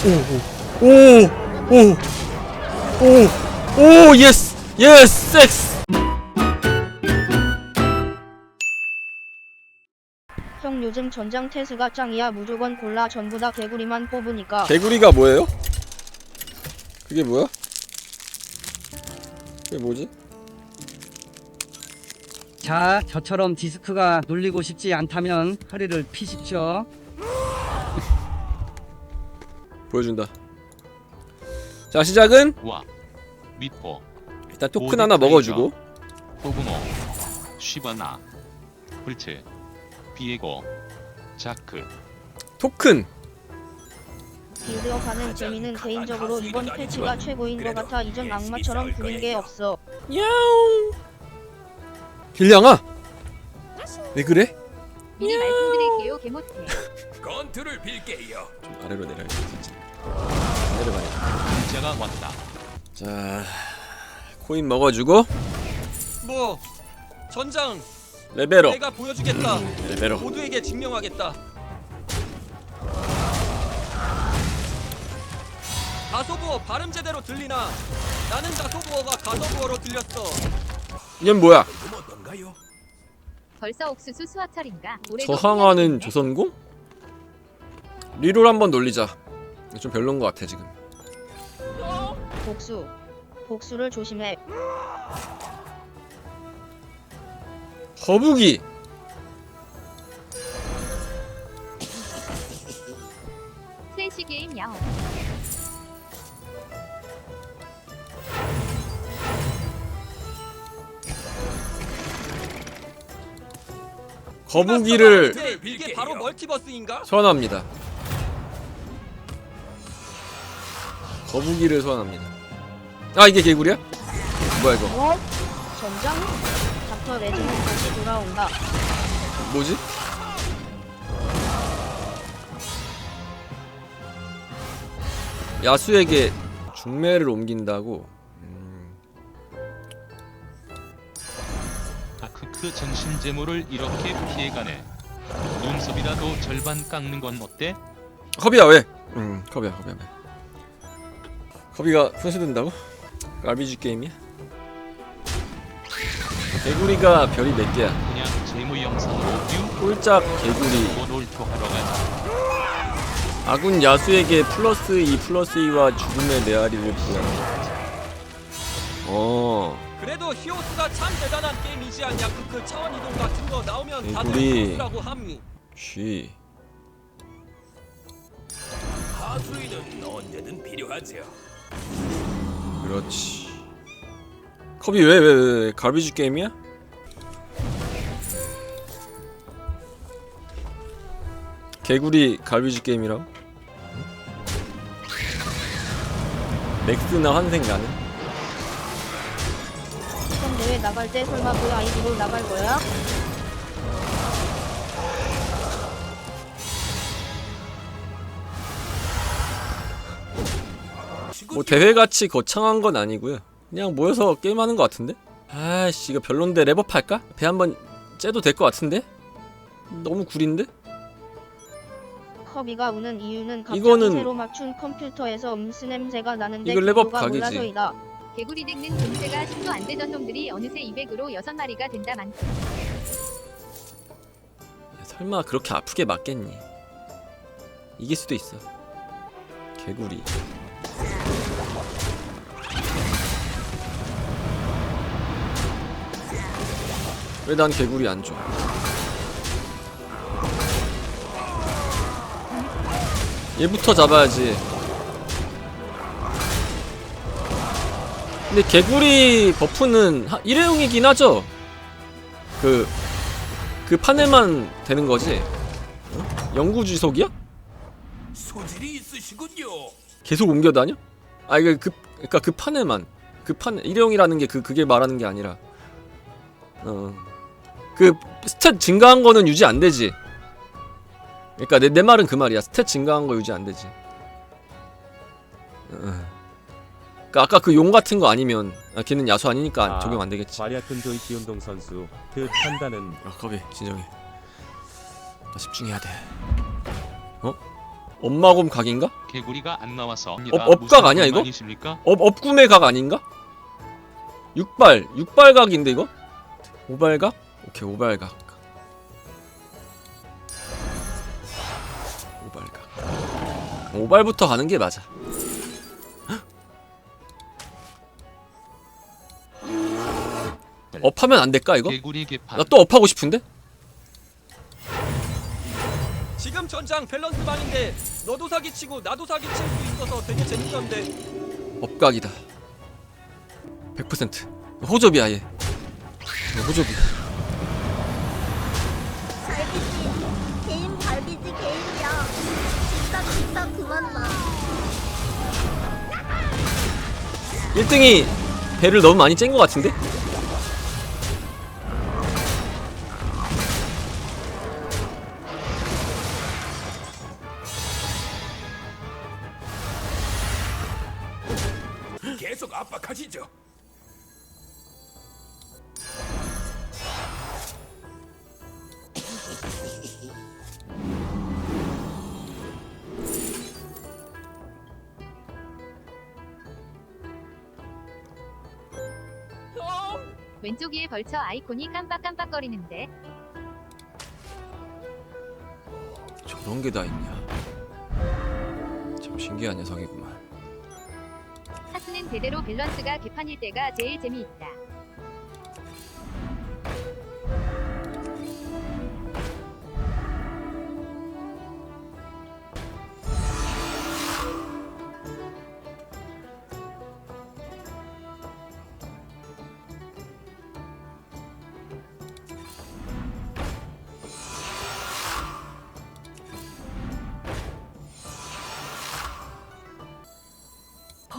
오오오오오 예스 예스 섹스 형 요즘 전장 태스가 짱이야 무조건 골라 전부 다 개구리만 뽑으니까 개구리가 뭐예요? 그게 뭐야? 그게 뭐지? 자, 저처럼 디스크가 눌리고 싶지 않다면 허리를 피십시오. 보여준다. 자 시작은 와 미포. 일단 토큰 하나 먹어주고. 포그모 쉬바나 불츠 비에고 자크. 토큰. 빌드업 하는 재미는 개인적으로 이번 패치가 최고인 것 같아. 이전 악마처럼 부린 게 없어. 야옹! 길냥아! 왜 그래? 미리 말씀드릴게요 개못해 건투를 빌게요. 좀 아래로 내려야지 진짜 내려가네 문자가 왔다. 자 코인 먹어주고. 뭐 전장. 레벨업 내가 보여주겠다. 레벨업 모두에게 증명하겠다. 가소부어 발음 제대로 들리나? 나는 가소부어가 가소부어로 들렸어. 이건 뭐야? 벌써 옥수수 수확철인가? 저항하는 조선공? 리롤 한번 놀리자 좀 별론 것 같아 지금. 복수. 복수를 조심해. 거북이! 플래시 게임 야옹 거북이를 네, 이게 바로 멀티버스인가? 소환합니다 거북이를 소환합니다 아 이게 개구리야? 뭐야 이거 뭐? 전장? 닥터 레즈는 다시 돌아온다 뭐지? 야수에게 중매를 옮긴다고 음, 아크크 전신 재물을 이렇게 피해가네 눈썹이라도 절반 깎는 건 어때? 컵이야 왜? 음 컵이야 컵이야 왜? 컵이가 분수된다고? 갈비지 게임이야? 개구리가 별이 몇 개야? 그냥 재무 영상으로 뷰 꼴짝 개구리 모놀토 하러 가자 아군 야수에게 플러스 2 플러스 2와 죽음의 메아리를 부여한다 어 그래도 히오스가 참 대단한 게임이지 않냐 그, 그 차원 이동 같은 거 나오면 다들 개구리. 복수라고 함이 쉬. 하수인은 언제든 필요하죠. 그렇지. 컵이 왜 왜 왜, 왜, 갈비지 게임이야? 개구리 갈비지 게임이라고? 응? 넥스나 환생 가능? 형 대회 나갈 때 설마 그 아이디로 나갈 거야? 뭐 대회같이 거창한 건 아니고요. 그냥 모여서 게임하는 것 같은데? 아씨 이거 별론데 랩업 할까? 배 한번 째도 될 것 같은데? 너무 구린데? 커비가 우는 이유는 갑자기 이거는- 새로 맞춘 컴퓨터에서 음스 냄새가 나는데 이거 랩업 기도가 각이지. 몰라서이다 개구리 덱는 금세가 10도 안 되던 놈들이 어느새 200으로 6마리가 된다 많 설마 그렇게 아프게 맞겠니? 이길 수도 있어. 개구리. 왜 난 개구리 안 줘? 얘부터 잡아야지. 근데 개구리 버프는 하- 일회용이긴 하죠. 그 그 판에만 되는 거지. 어? 영구 주석이야? 소질이 있으시군요. 계속 옮겨 다녀? 아 이거 그 그러니까 그 판에만 그 판 일회용이라는 게 그 그게 말하는 게 아니라 어그 스탯 증가한 거는 유지 안 되지. 그러니까 내 내 말은 그 말이야. 스탯 증가한 거 유지 안 되지. 어. 그러니까 아까 그 용 같은 거 아니면 아, 걔는 야수 아니니까 아, 적용 안 되겠지. 과략근 도이 기운동 선수 그 판단은 아, 겁이 진정해. 나 집중해야 돼. 어? 엄마곰 각인가? 개구리가 안 나와서 업- 업각 아니야, 이거? 아니십니까? 업 업구매 각 아닌가? 육발 육발 각인데 이거? 오발각? 오케이 오발각. 오발각. 오발부터 가는 게 맞아. 업하면 안 될까 이거? 개구리 개판 나 또 업하고 싶은데? 전장 밸런스 방인데 너도 사기치고 나도 사기칠 수 있어서 되게 재밌던데. 업각이다. 100% 호접이야 얘. 호접이야. 갈비지 개인 갈비지 개인이야 진짜 진짜 그만 나 1등이 배를 너무 많이 짠 것 같은데? 계속 압박하시죠. 왼쪽 위에 벌처 아이콘이 깜빡깜빡거리는데 저런 게 다 있냐. 참 신기한 녀석이구만. 하스는 대대로 밸런스가 개판일 때가 제일 재미있다.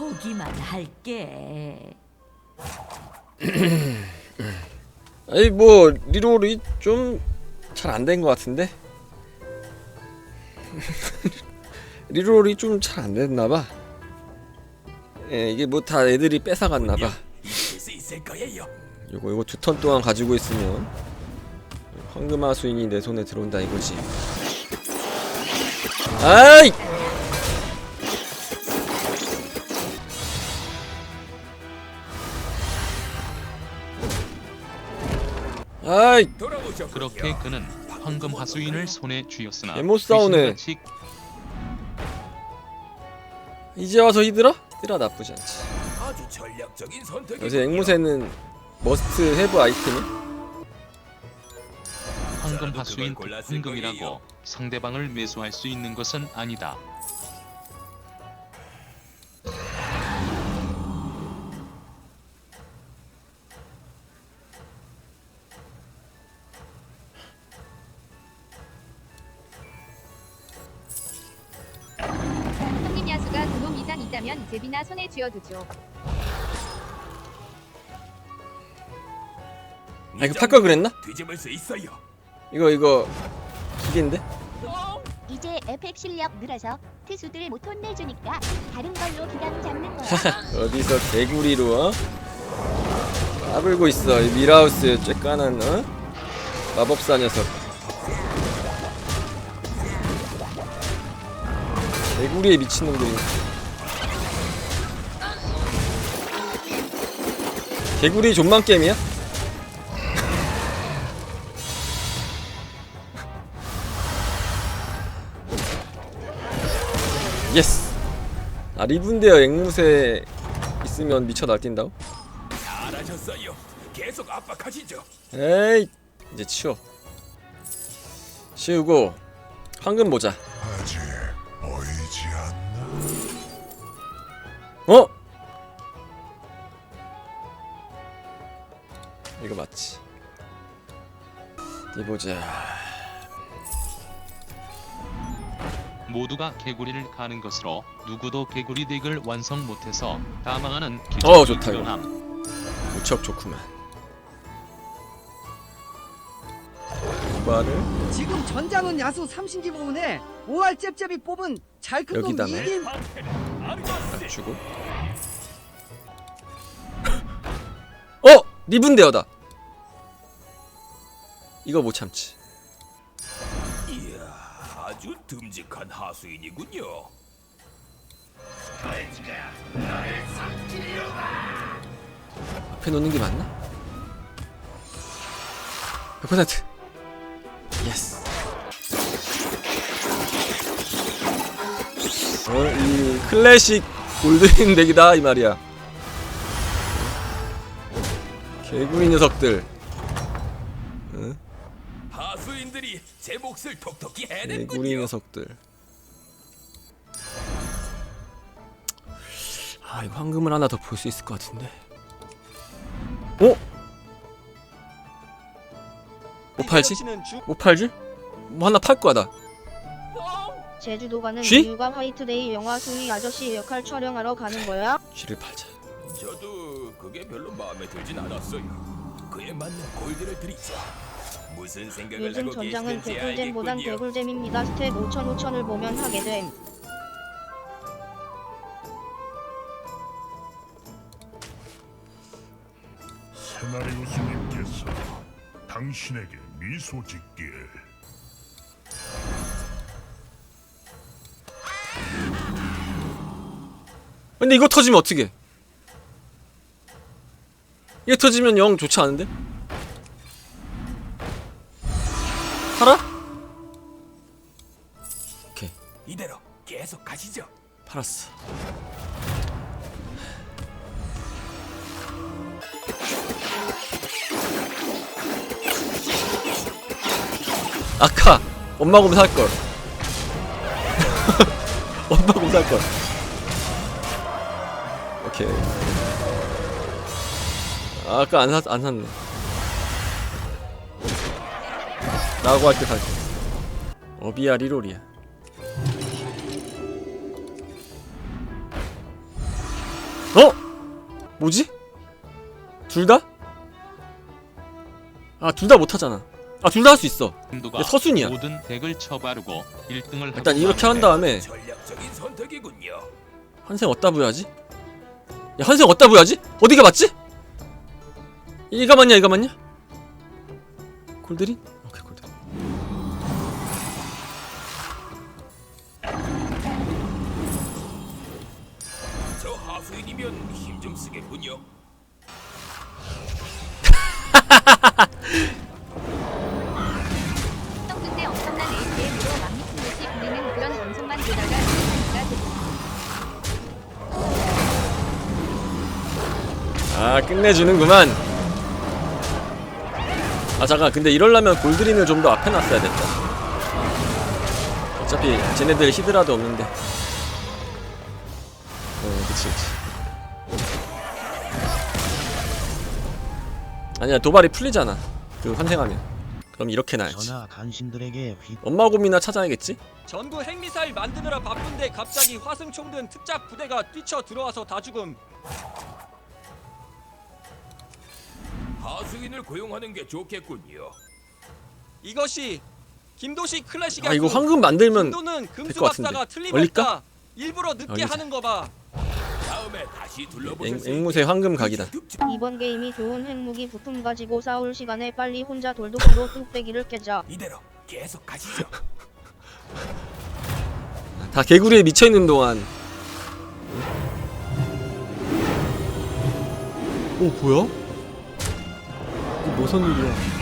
보기만 할게 아니 뭐 리롤이 좀 잘 안 된 것 같은데? 리롤이 좀 잘 안 됐나봐. 예, 이게 뭐 다 애들이 뺏어갔나봐. 요거 요거 두 턴 동안 가지고 있으면 황금화 수인이 내 손에 들어온다 이거지. 아이! 아이! 그렇게 그는 황금 하수인을 손에 쥐었으나 개못 싸우네. 귀신같이 이제 와서 히드라? 히드라 나쁘지 않지. 아주 전략적인 선택이. 요새 앵무새는 머스트 헤브 아이템이? 황금 하수인 황금이라고. 상대방을 매수할 수 있는 것은 아니다. 제비나 손에 쥐어두죠. 아 이거 팔걸 그랬나? 뒤집을 수 있어요. 이거 이거 기계인데? 이제 에펙 실력 늘어서 투수들 못 혼내주니까 다른 걸로 기강 잡는 거야 어디서 개구리로 어? 까불고 있어 이 미라우스 쬐까는 어? 마법사 녀석 개구리에 미친놈들이 개구리 존만 게임이야? 예스 아 리븐데어 앵무새 있으면 미쳐 날뛴다고? 잘하셨어요. 계속 압박하시죠. 에이 이제 치워 치우고 황금 모자 아직 보이지 않나? 어? 이거 맞지? 이 모자. 모두가 개구리를 가는 것으로 누구도 개구리 덱을 완성 못해서 다망하는 어, 좋다, 이거. 무척 좋구만. 오바를 지금 전장은 야수 삼신기 부분에 5할 잽잽이 뽑은 잘 큰 놈 여기다네. 이긴 주고 리븐데어다. 이거 못 참지. 이야, 아주 듬직한 하수인이군요. 앞에 놓는 게 맞나? 100% 예스 어, 이 클래식 골드인 덱이다 이 말이야 개구리 녀석들 하수인들이 제 몫을 톡톡히 개구리 해냈군요. 녀석들 아 이거 황금을 하나 더 볼 수 있을 것 같은데 어? 뭐 팔지? 뭐 팔지? 뭐 하나 팔 거야 나 제주도 가는 쥐? 이유가 화이트데이 영화 소희 아저씨 역할 촬영하러 가는 거야? 쥐를 팔자 저도 그게 별로 마음에 들진 않았어요. 그에 맞는 골드를 드리죠. 무슨 생각을 요즘 하고 전장은 계시는지 개꿀잼보단 알겠군요. 개꿀잼입니다. 스택 5천 5천을 보면 하게 됨. 세나리우스님께서 당신에게 미소 짓길 근데 이거 터지면 어떻게? 이게 터지면 영 좋지 않은데? 팔아? 오케이 이대로 계속 가시죠. 팔았어. 아까 엄마 곰 살 걸. 엄마 곰 살 걸. 오케이. 아, 아까 안 샀, 안 샀네. 라고 할때 살게. 어비야 리롤이야. 어? 뭐지? 둘 다? 아, 둘 다 못하잖아. 아, 둘 다 할 수 있어. 얘 서순이야. 모든 덱을 쳐바르고 1등을 일단 이렇게 한 다음에 전략적인 선택이군요. 환생 어디다 부여하지? 야, 환생 어디다 부여하지? 어디가 맞지? 이가 맞냐, 이가 맞냐? 골드린? 오케이, 골드린. 저 하수인이면 힘 좀 쓰겠군요. 엄청난 ATM으로 막미친 듯이 그런 보다가. 아, 끝내주는구만. 아, 잠깐. 근데 이럴라면 골드린을 좀 더 앞에 놨어야 됐다. 어차피 쟤네들 히드라도 없는데. 어, 그치, 그치. 아니야, 도발이 풀리잖아. 그 환생하면. 그럼 이렇게 놔야지. 전하 간신들에게 휘 엄마 곰이나 찾아야겠지? 전구 핵미사일 만드느라 바쁜데 갑자기 화승총 든 특작 부대가 뛰쳐 들어와서 다 죽음. 하수인을 고용하는 게 좋겠군요. 이것이 김도식 클래식의 아, 이거 그 황금 만들면 김도는 것 금수 같은데. 박사가 얼릴까? 틀림없다. 일부러 늦게 얼리자. 하는 거 봐. 다음에 다시 앵, 둘러보실 수 앵 무새 황금 각이다. 이번 게임이 좋은 핵무기 부품 가지고 싸울 시간에 빨리 혼자 돌도끼로 뚝배기를 깨자. 이대로 계속 가시죠. 다 개구리에 미쳐 있는 동안 오 뭐야? 무슨 일이야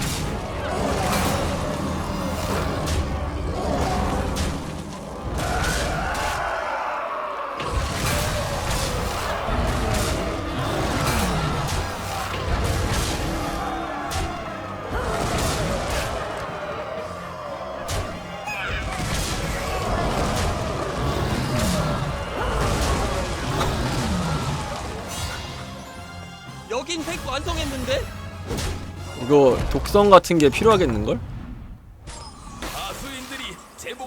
독성 같은 게 필요하겠는걸?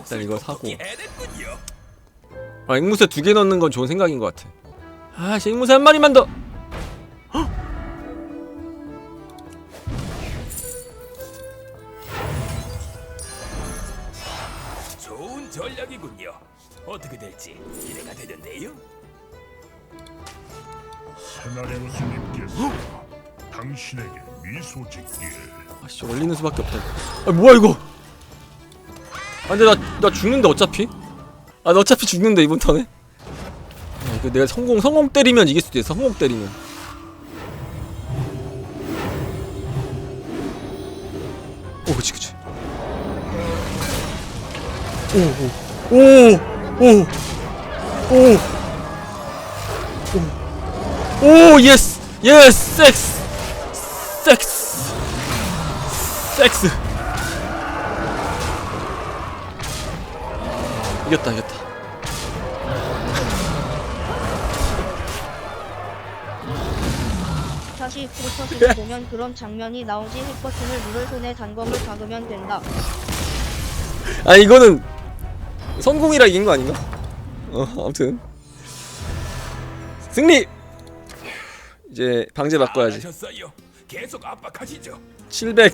일단 이거 사고. 아 앵무새 두 개 넣는 건 좋은 생각인 것 같아 아씨 앵무새 한 마리만 더 수밖에 없다. 아 뭐야 이거? 근데 나, 나 죽는데 어차피? 아 나 어차피 죽는데 이번 턴에? 아, 이거 내가 성공 성공 때리면 이길 수도 있어 성공 때리면. 오 그치 그치. 오오오오오오 예스. 예스 섹스. 섹스 섹스 이겼다 이겼다 다시 프로토스를 보면 그런 장면이 나오지 핵버튼을 누를 손에 단검을 박으면 된다. 아 이거는 성공이라 이긴 거 아닌가? 어 아무튼 승리 이제 방제 바꿔야지 잘하셨어요. 계속 압박하시죠. 700